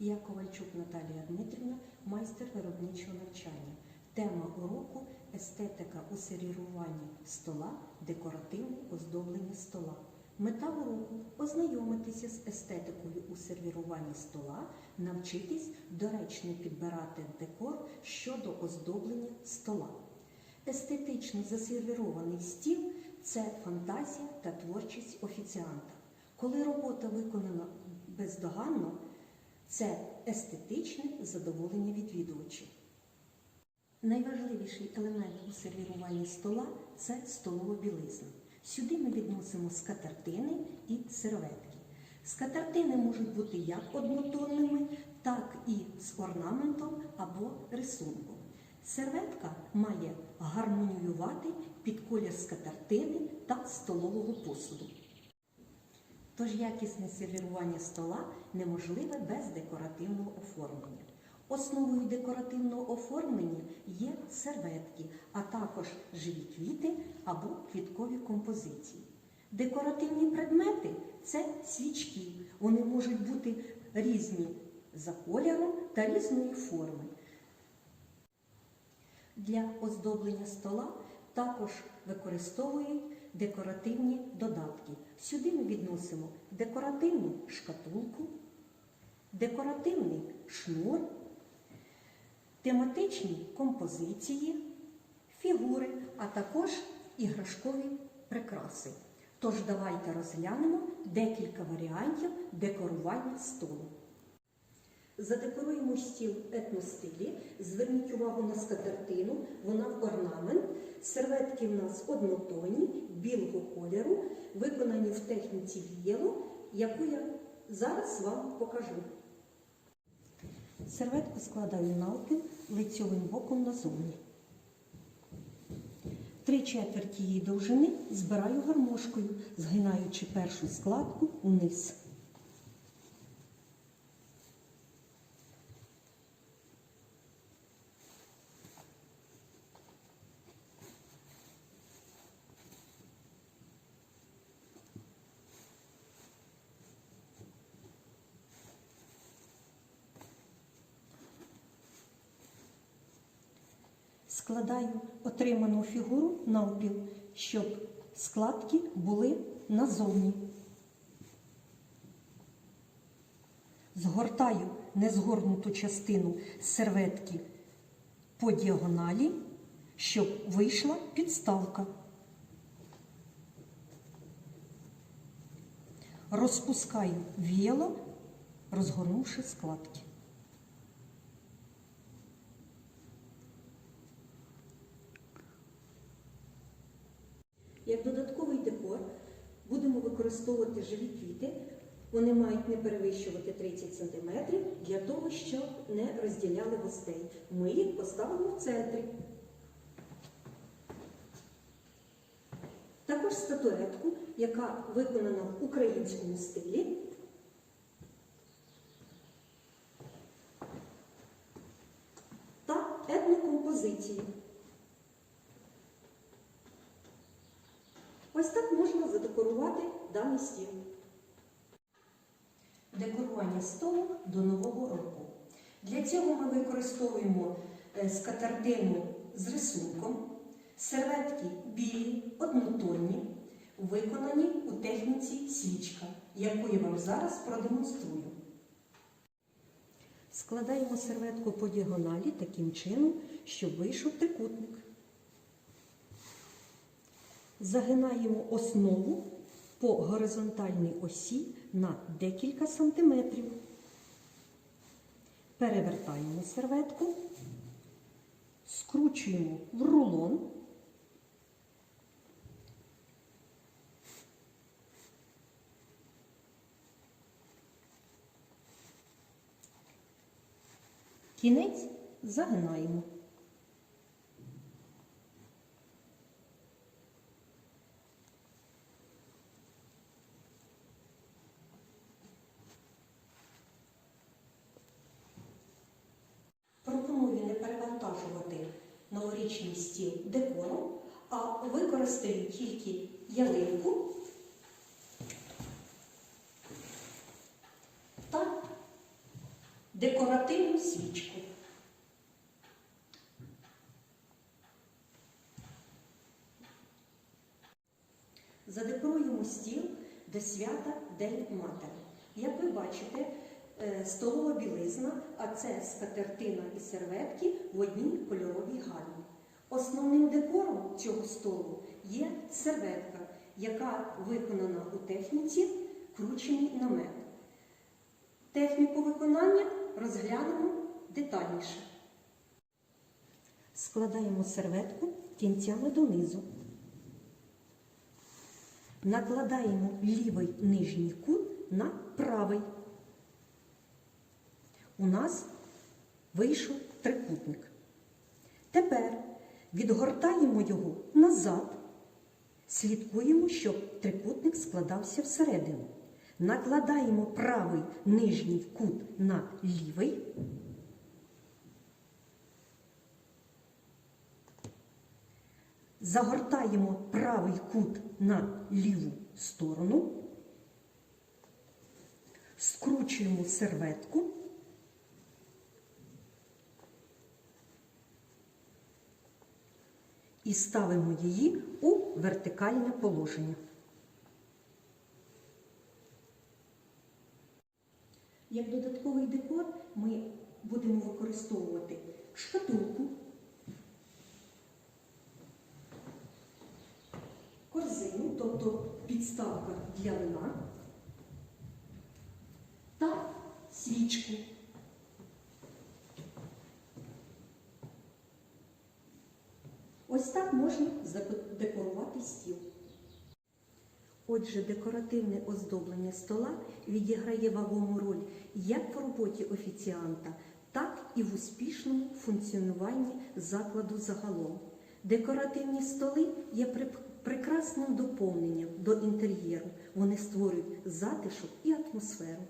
Я Ковальчук Наталія Дмитрівна, майстер виробничого навчання. Тема уроку естетика у сервіруванні стола, декоративне оздоблення стола. Мета уроку ознайомитися з естетикою у сервіруванні стола, навчитись доречно підбирати декор щодо оздоблення стола. Естетично засервірований стіл це фантазія та творчість офіціанта. Коли робота виконана бездоганно, це естетичне задоволення відвідувачів. Найважливіший елемент у сервіруванні стола це столова білизна. Сюди ми відносимо скатертини і серветки. Скатертини можуть бути як однотонними, так і з орнаментом або рисунком. Серветка має гармоніювати під колір скатертини та столового посуду. Тож якісне сервірування стола неможливе без декоративного оформлення. Основою декоративного оформлення є серветки, а також живі квіти або квіткові композиції. Декоративні предмети це свічки. Вони можуть бути різні за кольором та різної форми. Для оздоблення стола також використовують декоративні додатки. Сюди ми відносимо декоративну шкатулку, декоративний шнур, тематичні композиції, фігури, а також іграшкові прикраси. Тож давайте розглянемо декілька варіантів декорування столу. Задекоруємо стіл етностилі. Зверніть увагу на скатертину, вона в орнамент. Серветки в нас однотонні, білого кольору, виконані в техніці вієло, яку я зараз вам покажу. Серветку складаю навпіл лицьовим боком назовні. Три четверті її довжини збираю гармошкою, згинаючи першу складку вниз. Складаю отриману фігуру навпіл, щоб складки були назовні. Згортаю незгорнуту частину серветки по діагоналі, щоб вийшла підставка. Розпускаю віяло, розгорнувши складки. Як додатковий декор будемо використовувати живі квіти. Вони мають не перевищувати 30 см для того, щоб не розділяли гостей. Ми їх поставимо в центрі. Також статуетку, яка виконана в українському стилі. Та етнокомпозиції. Ось так можна задекорувати даний стіл. Декорування столу до Нового року. Для цього ми використовуємо е, скатертину з рисунком, серветки білі, однотонні, виконані у техніці свічка, яку я вам зараз продемонструю. Складаємо серветку по діагоналі таким чином, щоб вийшов трикутник. Загинаємо основу по горизонтальній осі на декілька сантиметрів. Перевертаємо серветку, скручуємо в рулон. Кінець загинаємо. Новорічний стіл декором, а використаю тільки ялинку та декоративну свічку. Задекоруємо стіл до свята День Матері. Як ви бачите, е, столова білизна, а це скатертина і серветки в одній кольоровій гамі. Основним декором цього столу є серветка, яка виконана у техніці кручений намет. Техніку виконання розглянемо детальніше. Складаємо серветку кінцями донизу. Накладаємо лівий нижній кут на правий. У нас вийшов трикутник. Тепер відгортаємо його назад. Слідкуємо, щоб трикутник складався всередину. Накладаємо правий нижній кут на лівий. Загортаємо правий кут на ліву сторону, скручуємо серветку. І ставимо її у вертикальне положення. Як додатковий декор ми будемо використовувати шкатулку, корзину, тобто підставка для вина та свічку. Ось так можна задекорувати стіл. Отже, декоративне оздоблення стола відіграє вагому роль як в роботі офіціанта, так і в успішному функціонуванні закладу загалом. Декоративні столи є прекрасним доповненням до інтер'єру. Вони створюють затишок і атмосферу.